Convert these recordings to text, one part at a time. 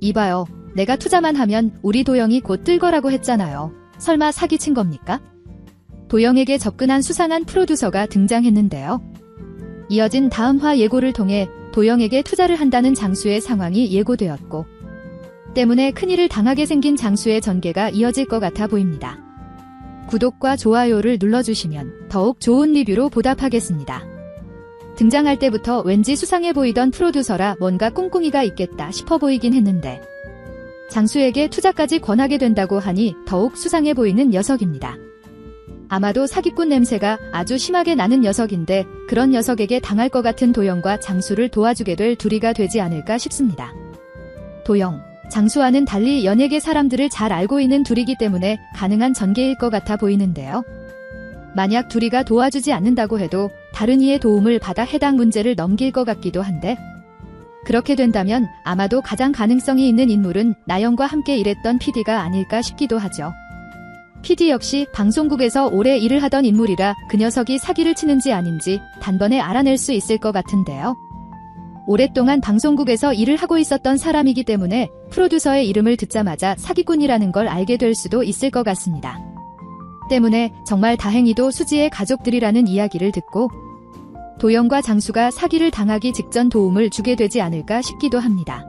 이봐요. 내가 투자만 하면 우리 도영이 곧 뜰 거라고 했잖아요. 설마 사기친 겁니까? 도영에게 접근한 수상한 프로듀서가 등장했는데요. 이어진 다음 화 예고를 통해 도영에게 투자를 한다는 장수의 상황이 예고되었고, 때문에 큰일을 당하게 생긴 장수의 전개가 이어질 것 같아 보입니다. 구독과 좋아요를 눌러주시면 더욱 좋은 리뷰로 보답하겠습니다. 등장할 때부터 왠지 수상해 보이던 프로듀서라 뭔가 꿍꿍이가 있겠다 싶어 보이긴 했는데, 장수에게 투자까지 권하게 된다고 하니 더욱 수상해 보이는 녀석입니다. 아마도 사기꾼 냄새가 아주 심하게 나는 녀석인데 그런 녀석에게 당할 것 같은 도영과 장수를 도와주게 될 둘이가 되지 않을까 싶습니다. 도영, 장수와는 달리 연예계 사람들을 잘 알고 있는 둘이기 때문에 가능한 전개일 것 같아 보이는데요. 만약 둘이가 도와주지 않는다고 해도 다른 이의 도움을 받아 해당 문제를 넘길 것 같기도 한데 그렇게 된다면 아마도 가장 가능성이 있는 인물은 나영과 함께 일했던 PD가 아닐까 싶기도 하죠. PD 역시 방송국에서 오래 일을 하던 인물이라 그 녀석이 사기를 치는지 아닌지 단번에 알아낼 수 있을 것 같은데요. 오랫동안 방송국에서 일을 하고 있었던 사람이기 때문에 프로듀서의 이름을 듣자마자 사기꾼이라는 걸 알게 될 수도 있을 것 같습니다. 때문에 정말 다행히도 수지의 가족들이라는 이야기를 듣고 도영과 장수가 사기를 당하기 직전 도움을 주게 되지 않을까 싶기도 합니다.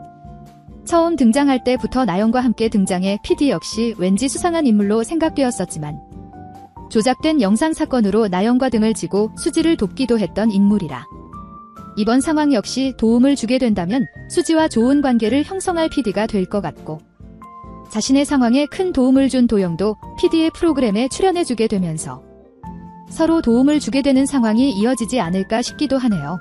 처음 등장할 때부터 나영과 함께 등장해 PD 역시 왠지 수상한 인물로 생각되었었지만 조작된 영상 사건으로 나영과 등을 지고 수지를 돕기도 했던 인물이라 이번 상황 역시 도움을 주게 된다면 수지와 좋은 관계를 형성할 PD가 될 것 같고 자신의 상황에 큰 도움을 준 도영도 PD의 프로그램에 출연해주게 되면서 서로 도움을 주게 되는 상황이 이어지지 않을까 싶기도 하네요.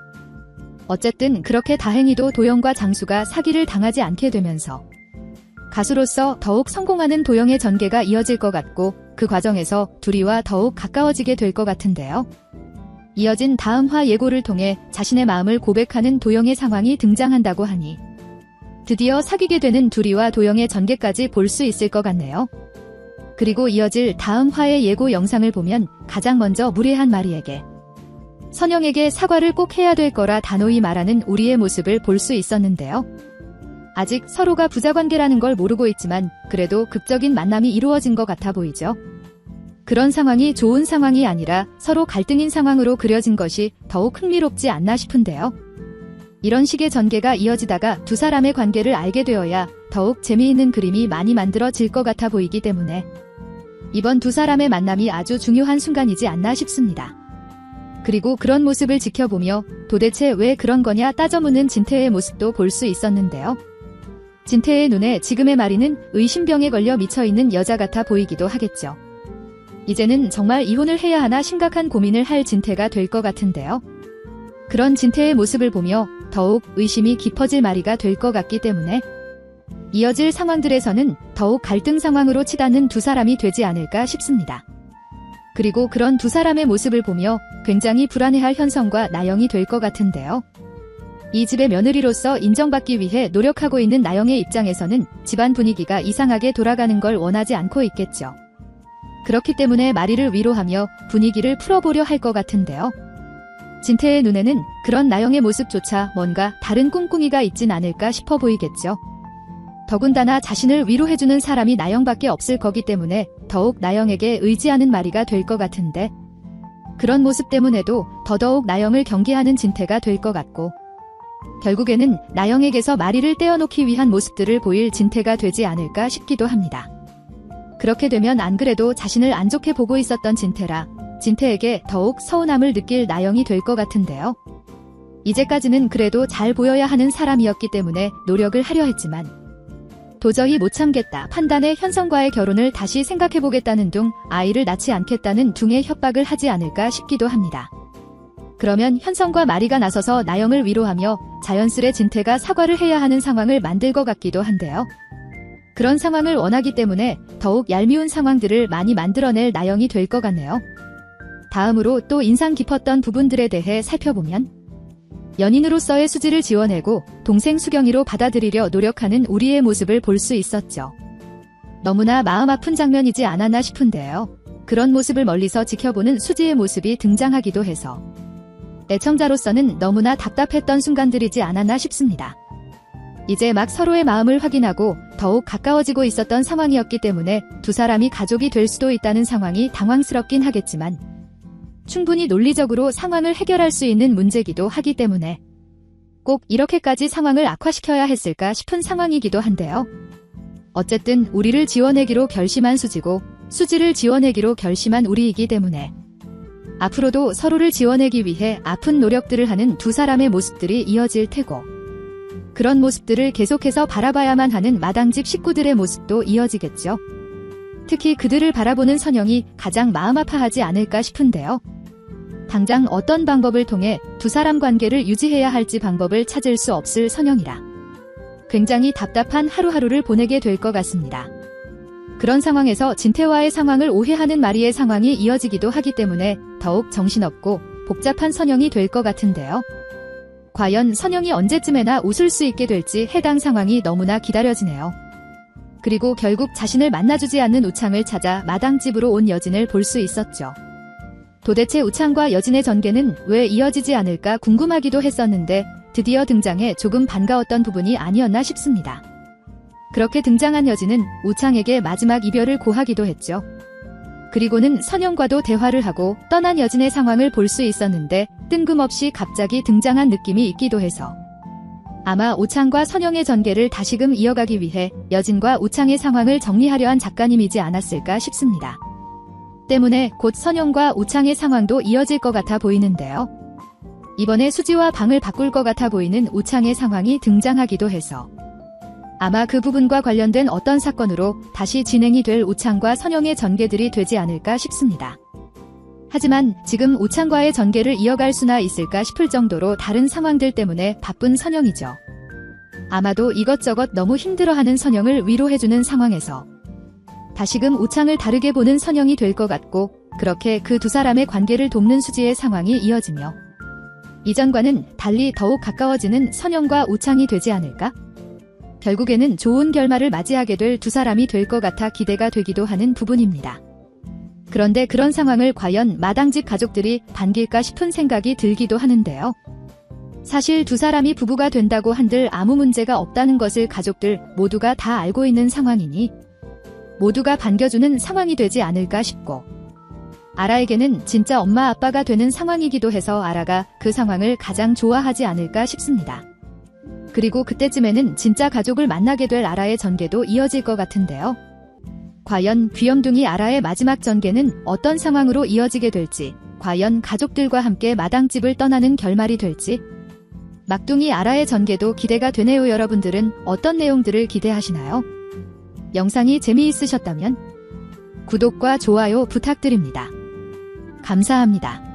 어쨌든 그렇게 다행히도 도영과 장수가 사기를 당하지 않게 되면서 가수로서 더욱 성공하는 도영의 전개가 이어질 것 같고 그 과정에서 둘이와 더욱 가까워지게 될 것 같은데요. 이어진 다음 화 예고를 통해 자신의 마음을 고백하는 도영의 상황이 등장한다고 하니 드디어 사귀게 되는 둘이와 도영의 전개까지 볼 수 있을 것 같네요. 그리고 이어질 다음 화의 예고 영상을 보면 가장 먼저 무례한 마리에게 선영에게 사과를 꼭 해야 될 거라 단호히 말하는 우리의 모습을 볼 수 있었는데요. 아직 서로가 부자관계라는 걸 모르고 있지만 그래도 극적인 만남이 이루어진 것 같아 보이죠. 그런 상황이 좋은 상황이 아니라 서로 갈등인 상황으로 그려진 것이 더욱 흥미롭지 않나 싶은데요. 이런 식의 전개가 이어지다가 두 사람의 관계를 알게 되어야 더욱 재미있는 그림이 많이 만들어질 것 같아 보이기 때문에 이번 두 사람의 만남이 아주 중요한 순간이지 않나 싶습니다. 그리고 그런 모습을 지켜보며 도대체 왜 그런 거냐 따져 묻는 진태의 모습도 볼 수 있었는데요. 진태의 눈에 지금의 마리는 의심병에 걸려 미쳐있는 여자 같아 보이기도 하겠죠. 이제는 정말 이혼을 해야 하나 심각한 고민을 할 진태가 될 것 같은데요. 그런 진태의 모습을 보며 더욱 의심이 깊어질 마리가 될 것 같기 때문에 이어질 상황들에서는 더욱 갈등 상황으로 치닫는 두 사람이 되지 않을까 싶습니다. 그리고 그런 두 사람의 모습을 보며 굉장히 불안해할 현성과 나영이 될 것 같은데요. 이 집의 며느리로서 인정받기 위해 노력하고 있는 나영의 입장에서는 집안 분위기가 이상하게 돌아가는 걸 원하지 않고 있겠죠. 그렇기 때문에 마리를 위로하며 분위기를 풀어보려 할 것 같은데요. 진태의 눈에는 그런 나영의 모습조차 뭔가 다른 꿍꿍이가 있진 않을까 싶어 보이겠죠. 더군다나 자신을 위로해주는 사람이 나영밖에 없을 거기 때문에 더욱 나영에게 의지하는 마리가 될 것 같은데 그런 모습 때문에도 더더욱 나영을 경계하는 진태가 될 것 같고 결국에는 나영에게서 마리를 떼어놓기 위한 모습들을 보일 진태가 되지 않을까 싶기도 합니다. 그렇게 되면 안 그래도 자신을 안 좋게 보고 있었던 진태라 진태에게 더욱 서운함을 느낄 나영이 될 것 같은데요. 이제까지는 그래도 잘 보여야 하는 사람이었기 때문에 노력을 하려 했지만 도저히 못 참겠다 판단해 현성과의 결혼을 다시 생각해보겠다는 둥 아이를 낳지 않겠다는 둥의 협박을 하지 않을까 싶기도 합니다. 그러면 현성과 마리가 나서서 나영을 위로하며 자연스레 진태가 사과를 해야 하는 상황을 만들 것 같기도 한데요. 그런 상황을 원하기 때문에 더욱 얄미운 상황들을 많이 만들어낼 나영이 될 것 같네요. 다음으로 또 인상 깊었던 부분들에 대해 살펴보면 연인으로서의 수지를 지원하고 동생 수경이로 받아들이려 노력하는 우리의 모습을 볼 수 있었죠. 너무나 마음 아픈 장면이지 않았나 싶은데요. 그런 모습을 멀리서 지켜보는 수지의 모습이 등장하기도 해서 애청자로서는 너무나 답답했던 순간들이지 않았나 싶습니다. 이제 막 서로의 마음을 확인하고 더욱 가까워지고 있었던 상황이었기 때문에 두 사람이 가족이 될 수도 있다는 상황이 당황스럽긴 하겠지만 충분히 논리적으로 상황을 해결할 수 있는 문제기도 하기 때문에 꼭 이렇게까지 상황을 악화시켜야 했을까 싶은 상황이기도 한데요. 어쨌든 우리를 지원하기로 결심한 수지고 수지를 지원하기로 결심한 우리이기 때문에 앞으로도 서로를 지원하기 위해 아픈 노력들을 하는 두 사람의 모습들이 이어질 테고 그런 모습들을 계속해서 바라봐야만 하는 마당집 식구들의 모습도 이어지겠죠. 특히 그들을 바라보는 선영이 가장 마음 아파하지 않을까 싶은데요. 당장 어떤 방법을 통해 두 사람 관계를 유지해야 할지 방법을 찾을 수 없을 선영이라 굉장히 답답한 하루하루를 보내게 될 것 같습니다. 그런 상황에서 진태와의 상황을 오해하는 마리의 상황이 이어지기도 하기 때문에 더욱 정신없고 복잡한 선영이 될 것 같은데요. 과연 선영이 언제쯤에나 웃을 수 있게 될지 해당 상황이 너무나 기다려지네요. 그리고 결국 자신을 만나주지 않는 우창을 찾아 마당집으로 온 여진을 볼 수 있었죠. 도대체 우창과 여진의 전개는 왜 이어지지 않을까 궁금하기도 했었는데 드디어 등장해 조금 반가웠던 부분이 아니었나 싶습니다. 그렇게 등장한 여진은 우창에게 마지막 이별을 고하기도 했죠. 그리고는 선영과도 대화를 하고 떠난 여진의 상황을 볼 수 있었는데 뜬금없이 갑자기 등장한 느낌이 있기도 해서 아마 우창과 선영의 전개를 다시금 이어가기 위해 여진과 우창의 상황을 정리하려 한 작가님이지 않았을까 싶습니다. 때문에 곧 선영과 우창의 상황도 이어질 것 같아 보이는데요. 이번에 수지와 방을 바꿀 것 같아 보이는 우창의 상황이 등장하기도 해서 아마 그 부분과 관련된 어떤 사건으로 다시 진행이 될 우창과 선영의 전개들이 되지 않을까 싶습니다. 하지만 지금 우창과의 전개를 이어갈 수나 있을까 싶을 정도로 다른 상황들 때문에 바쁜 선영이죠. 아마도 이것저것 너무 힘들어하는 선영을 위로해주는 상황에서 다시금 우창을 다르게 보는 선영이 될 것 같고 그렇게 그 두 사람의 관계를 돕는 수지의 상황이 이어지며 이전과는 달리 더욱 가까워지는 선영과 우창이 되지 않을까? 결국에는 좋은 결말을 맞이하게 될 두 사람이 될 것 같아 기대가 되기도 하는 부분입니다. 그런데 그런 상황을 과연 마당집 가족들이 반길까 싶은 생각이 들기도 하는데요. 사실 두 사람이 부부가 된다고 한들 아무 문제가 없다는 것을 가족들 모두가 다 알고 있는 상황이니 모두가 반겨주는 상황이 되지 않을까 싶고 아라에게는 진짜 엄마 아빠가 되는 상황이기도 해서 아라가 그 상황을 가장 좋아하지 않을까 싶습니다. 그리고 그때쯤에는 진짜 가족을 만나게 될 아라의 전개도 이어질 것 같은데요. 과연 귀염둥이 아라의 마지막 전개는 어떤 상황으로 이어지게 될지, 과연 가족들과 함께 마당집을 떠나는 결말이 될지, 막둥이 아라의 전개도 기대가 되네요. 여러분들은 어떤 내용들을 기대하시나요? 영상이 재미있으셨다면 구독과 좋아요 부탁드립니다. 감사합니다.